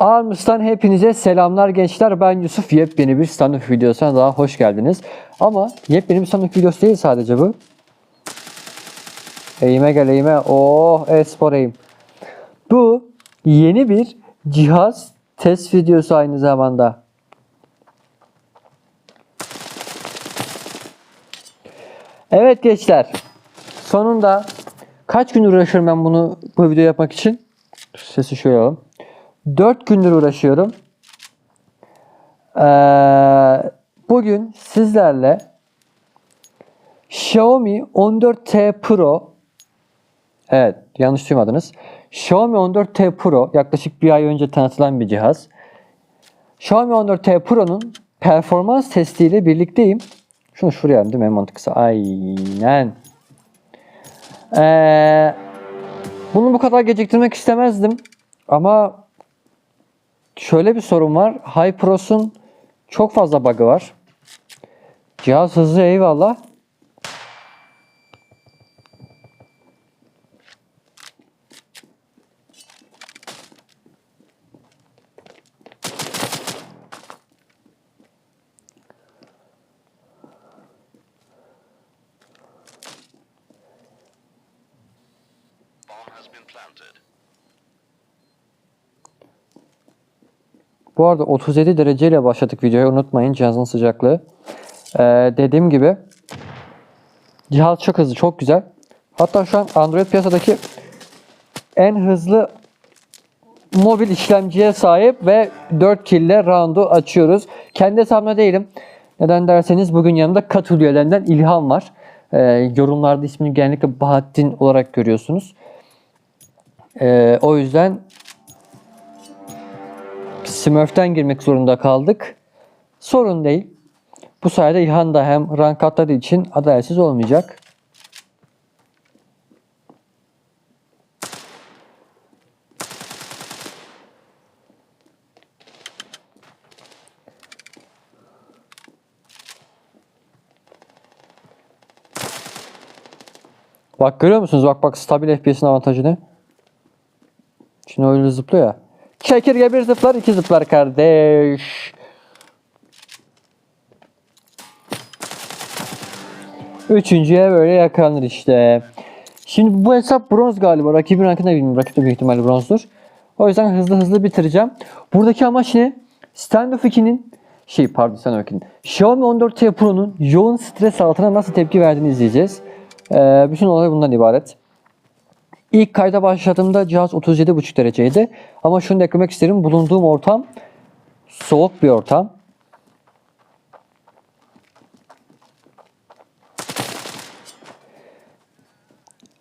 Armus'tan hepinize selamlar gençler. Ben Yusuf. Yepyeni bir stand-up videosuna daha hoş geldiniz. Ama yepyeni bir stand-up videosu değil sadece bu. Eğime gel eğime. Oh espor eğim. Bu yeni bir cihaz test videosu aynı zamanda. Evet gençler. Sonunda kaç gün uğraşıyorum ben bunu bu video yapmak için? Sesi şöyle alalım. 4 gündür uğraşıyorum. Ee, bugün sizlerle Xiaomi 14T Pro Evet yanlış duymadınız. Xiaomi 14T Pro yaklaşık bir ay önce tanıtılan bir cihaz. Xiaomi 14T Pro'nun performans testiyle birlikteyim. Şunu şuraya değil mi en mantıklısı? Aynen. Ee, bunu bu kadar geciktirmek istemezdim. Ama şöyle bir sorun var. HyperOS'un çok fazla bug'ı var. Cihaz hızlı eyvallah. Planted. Bu arada 37 dereceyle başladık videoyu unutmayın cihazın sıcaklığı. Ee, dediğim gibi cihaz çok hızlı çok güzel. Hatta şu an Android piyasadaki en hızlı mobil işlemciye sahip ve 4 kille round'u açıyoruz. Kendi hesabımda değilim. Neden derseniz bugün yanımda kat üyelerinden İlhan var. Ee, yorumlarda ismini genellikle Bahattin olarak görüyorsunuz. Ee, o yüzden Smurf'ten girmek zorunda kaldık. Sorun değil. Bu sayede İlhan da hem rank atladığı için adaletsiz olmayacak. Bak görüyor musunuz? Bak bak stabil FPS'in avantajı ne? Şimdi öyle zıplıyor ya. Çekirge bir zıplar iki zıplar kardeş. Üçüncüye böyle yakalanır işte. Şimdi bu hesap bronz galiba. Rakibin rankını bilmiyorum. Rakip de büyük ihtimalle bronzdur. O yüzden hızlı hızlı bitireceğim. Buradaki amaç ne? Standoff 2'nin şey pardon Standoff 2'nin Xiaomi 14T Pro'nun yoğun stres altına nasıl tepki verdiğini izleyeceğiz. Ee, bütün olay bundan ibaret. İlk kayda başladığımda cihaz 37,5 dereceydi. Ama şunu da eklemek isterim. Bulunduğum ortam soğuk bir ortam.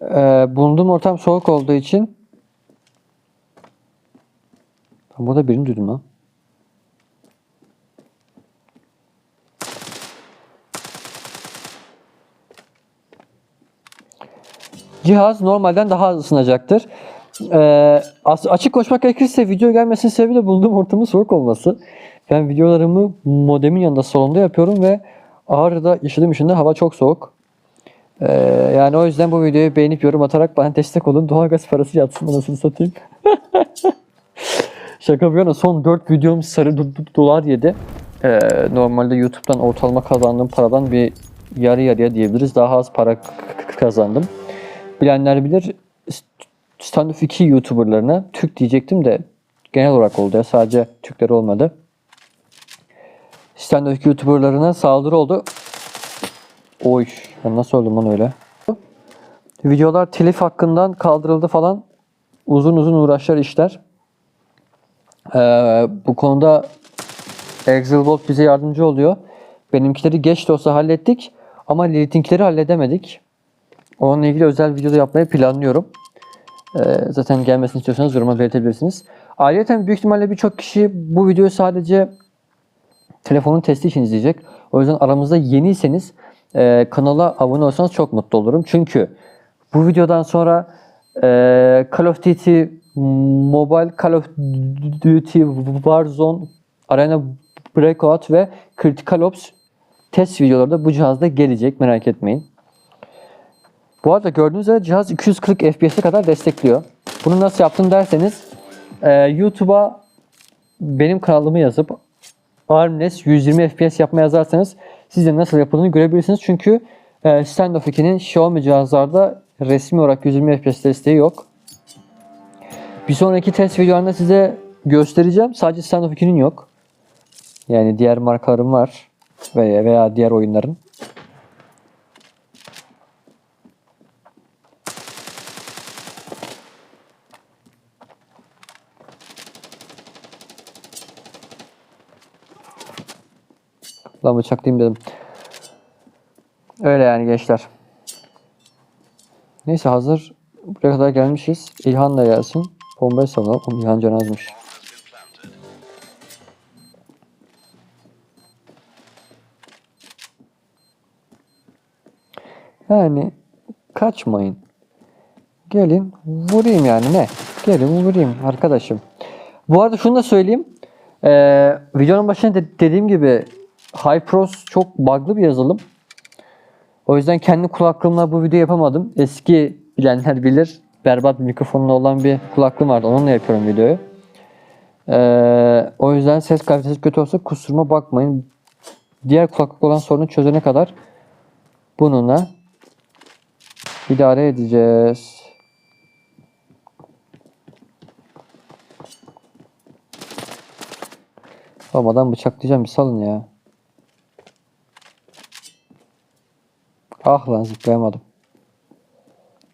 Ee, bulunduğum ortam soğuk olduğu için ben burada birini duydum lan. Cihaz normalden daha az ısınacaktır. Ee, açık koşmak gerekirse video gelmesinin sebebi de bulunduğum ortamın soğuk olması. Ben videolarımı modemin yanında salonda yapıyorum ve Ağrı'da yaşadığım için de hava çok soğuk. Ee, yani o yüzden bu videoyu beğenip yorum atarak bana destek olun. Doğalgaz parası yatsın anasını satayım. Şaka bir yana son 4 videom sarı do- do- dolar yedi. Ee, normalde YouTube'dan ortalama kazandığım paradan bir yarı yarıya diyebiliriz. Daha az para kazandım. Bilenler bilir Standoff 2 YouTuber'larına Türk diyecektim de genel olarak oldu ya sadece Türkler olmadı. Standoff 2 YouTuber'larına saldırı oldu. Oy ben nasıl öldüm lan öyle? Videolar telif hakkından kaldırıldı falan. Uzun uzun uğraşlar işler. Ee, bu konuda Exilbolt bize yardımcı oluyor. Benimkileri geç de olsa hallettik. Ama Lilith'inkileri halledemedik. Onunla ilgili özel video da yapmayı planlıyorum. Ee, zaten gelmesini istiyorsanız yoruma belirtebilirsiniz. Ayrıca büyük ihtimalle birçok kişi bu videoyu sadece telefonun testi için izleyecek. O yüzden aramızda yeniyseniz e, kanala abone olsanız çok mutlu olurum. Çünkü bu videodan sonra e, Call of Duty Mobile, Call of Duty Warzone, Arena Breakout ve Critical Ops test videoları da bu cihazda gelecek merak etmeyin. Bu arada gördüğünüz üzere cihaz 240 FPS'e kadar destekliyor. Bunu nasıl yaptım derseniz e, YouTube'a benim kanalımı yazıp Armnes 120 FPS yapma yazarsanız siz de nasıl yapıldığını görebilirsiniz. Çünkü e, Standoff 2'nin Xiaomi cihazlarda resmi olarak 120 FPS desteği yok. Bir sonraki test videolarında size göstereceğim. Sadece Standoff 2'nin yok. Yani diğer markaların var veya veya diğer oyunların. Lan bıçaklayayım dedim. Öyle yani gençler. Neyse hazır buraya kadar gelmişiz. İlhan da gelsin. Bombayı savunalım. İlhan can azmış. Yani kaçmayın. Gelin vurayım yani ne? Gelin vurayım arkadaşım. Bu arada şunu da söyleyeyim. Ee, videonun başında de- dediğim gibi HyPros çok bug'lı bir yazılım. O yüzden kendi kulaklığımla bu videoyu yapamadım. Eski bilenler bilir. Berbat bir mikrofonla olan bir kulaklığım vardı. Onunla yapıyorum videoyu. Ee, o yüzden ses kalitesi kötü olsa kusuruma bakmayın. Diğer kulaklık olan sorunu çözene kadar bununla idare edeceğiz. Olmadan bıçaklayacağım bir salın ya. Ah lan zıplayamadım.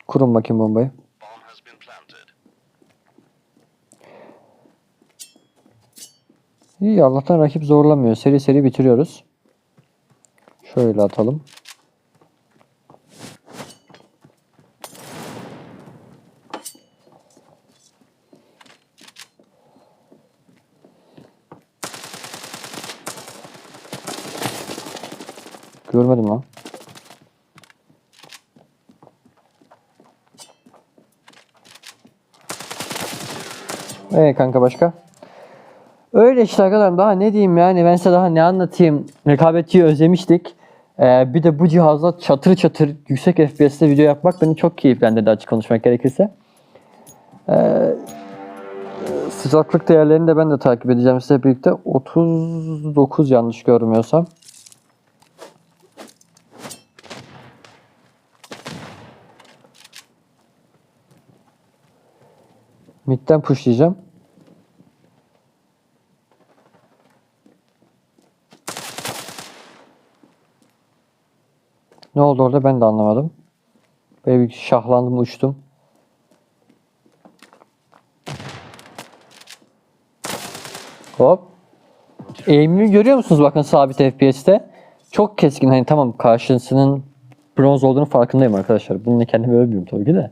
Kurun bakayım bombayı. İyi Allah'tan rakip zorlamıyor. Seri seri bitiriyoruz. Şöyle atalım. Görmedim lan. Ee kanka başka? Öyle işte arkadaşlar daha ne diyeyim yani ben size daha ne anlatayım. Rekabetçiyi özlemiştik. Ee, bir de bu cihazla çatır çatır yüksek FPS'te video yapmak beni çok keyiflendirdi açık konuşmak gerekirse. Ee, sıcaklık değerlerini de ben de takip edeceğim size birlikte. 39 yanlış görmüyorsam. Mid'den pushlayacağım. Ne oldu orada ben de anlamadım. Böyle bir şahlandım uçtum. Hop. Aim'imi görüyor musunuz bakın sabit FPS'te. Çok keskin hani tamam karşısının bronz olduğunu farkındayım arkadaşlar. Bununla kendimi övmüyorum tabii ki de.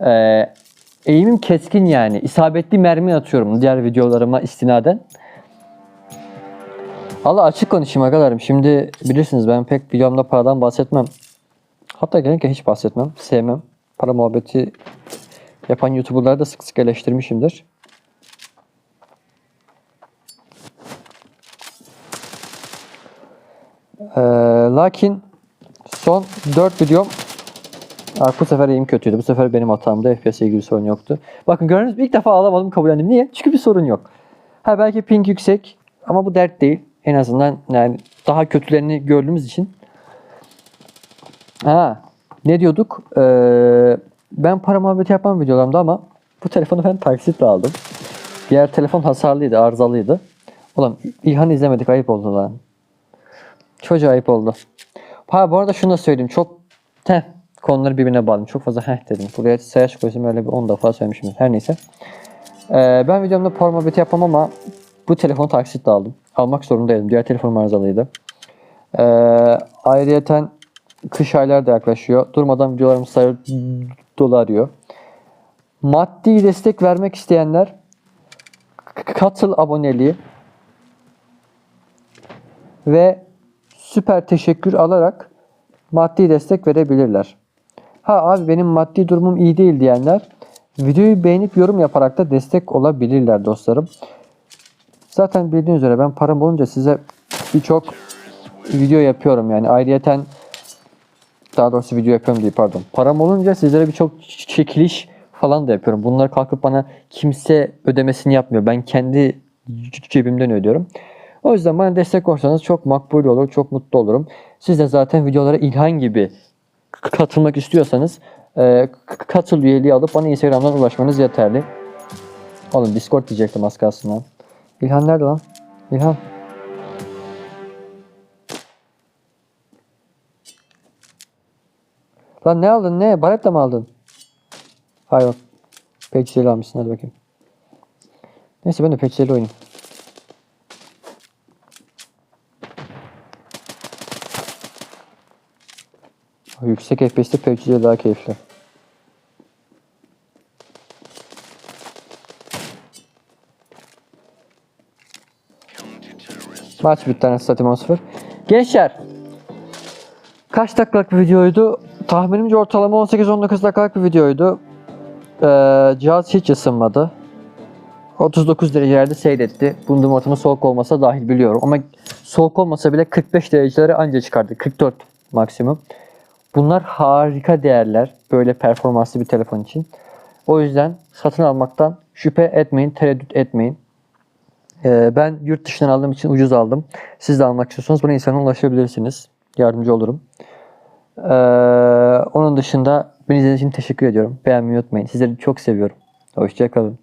Ee, eğimim keskin yani. İsabetli mermi atıyorum diğer videolarıma istinaden. Allah açık konuşayım arkadaşlarım. Şimdi bilirsiniz ben pek videomda paradan bahsetmem. Hatta genellikle hiç bahsetmem. Sevmem. Para muhabbeti yapan YouTuber'ları da sık sık eleştirmişimdir. Ee, lakin son 4 videom Aa, bu sefer eğim kötüydü. Bu sefer benim hatamda. FPS ile ilgili sorun yoktu. Bakın gördünüz mü? İlk defa alamadım kabullendim. Niye? Çünkü bir sorun yok. Ha belki ping yüksek ama bu dert değil. En azından yani daha kötülerini gördüğümüz için. Ha ne diyorduk? Ee, ben para muhabbeti yapan videolarımda ama bu telefonu ben taksitle aldım. Diğer telefon hasarlıydı, arızalıydı. Ulan İlhan izlemedik ayıp oldu lan. Çocuğa ayıp oldu. Ha bu arada şunu da söyleyeyim. Çok heh, konuları birbirine bağladım. Çok fazla heh dedim. Buraya sayaç koysam öyle bir 10 defa söylemişim. Her neyse. Ee, ben videomda para muhabbeti yapmam ama bu telefonu taksitle aldım. Almak zorundaydım. Diğer telefonum arızalıydı. Ee, ayrıyeten kış aylar da yaklaşıyor. Durmadan videolarım sayı dolu arıyor. Maddi destek vermek isteyenler katıl aboneliği ve süper teşekkür alarak maddi destek verebilirler. Ha abi benim maddi durumum iyi değil diyenler videoyu beğenip yorum yaparak da destek olabilirler dostlarım. Zaten bildiğiniz üzere ben param olunca size birçok video yapıyorum yani ayrıyeten daha doğrusu video yapıyorum değil pardon. Param olunca sizlere birçok çekiliş falan da yapıyorum. Bunları kalkıp bana kimse ödemesini yapmıyor. Ben kendi cebimden ödüyorum. O yüzden bana destek olursanız çok makbul olur, çok mutlu olurum. Siz de zaten videolara İlhan gibi katılmak istiyorsanız e, katıl üyeliği alıp bana Instagram'dan ulaşmanız yeterli. Oğlum Discord diyecektim az kalsın lan. İlhan nerede lan? İlhan. Lan ne aldın ne? Baretta mı aldın? Hayır. Peçeli almışsın hadi bakayım. Neyse ben de peçeli oynayayım. Yüksek FPS'te peçeli daha keyifli. Maç bitti tane statüm 10-0. Gençler. Kaç dakikalık bir videoydu? Tahminimce ortalama 18-19 dakikalık bir videoydu. Ee, cihaz hiç ısınmadı. 39 derecelerde seyretti. Bulunduğum ortamın soğuk olmasa dahil biliyorum. Ama soğuk olmasa bile 45 derecelere anca çıkardı. 44 maksimum. Bunlar harika değerler. Böyle performanslı bir telefon için. O yüzden satın almaktan şüphe etmeyin, tereddüt etmeyin. Ee, ben yurt dışından aldığım için ucuz aldım. Siz de almak istiyorsanız bana Instagram'a ulaşabilirsiniz. Yardımcı olurum. Ee, onun dışında beni izlediğiniz için teşekkür ediyorum. Beğenmeyi unutmayın. Sizleri çok seviyorum. Hoşçakalın.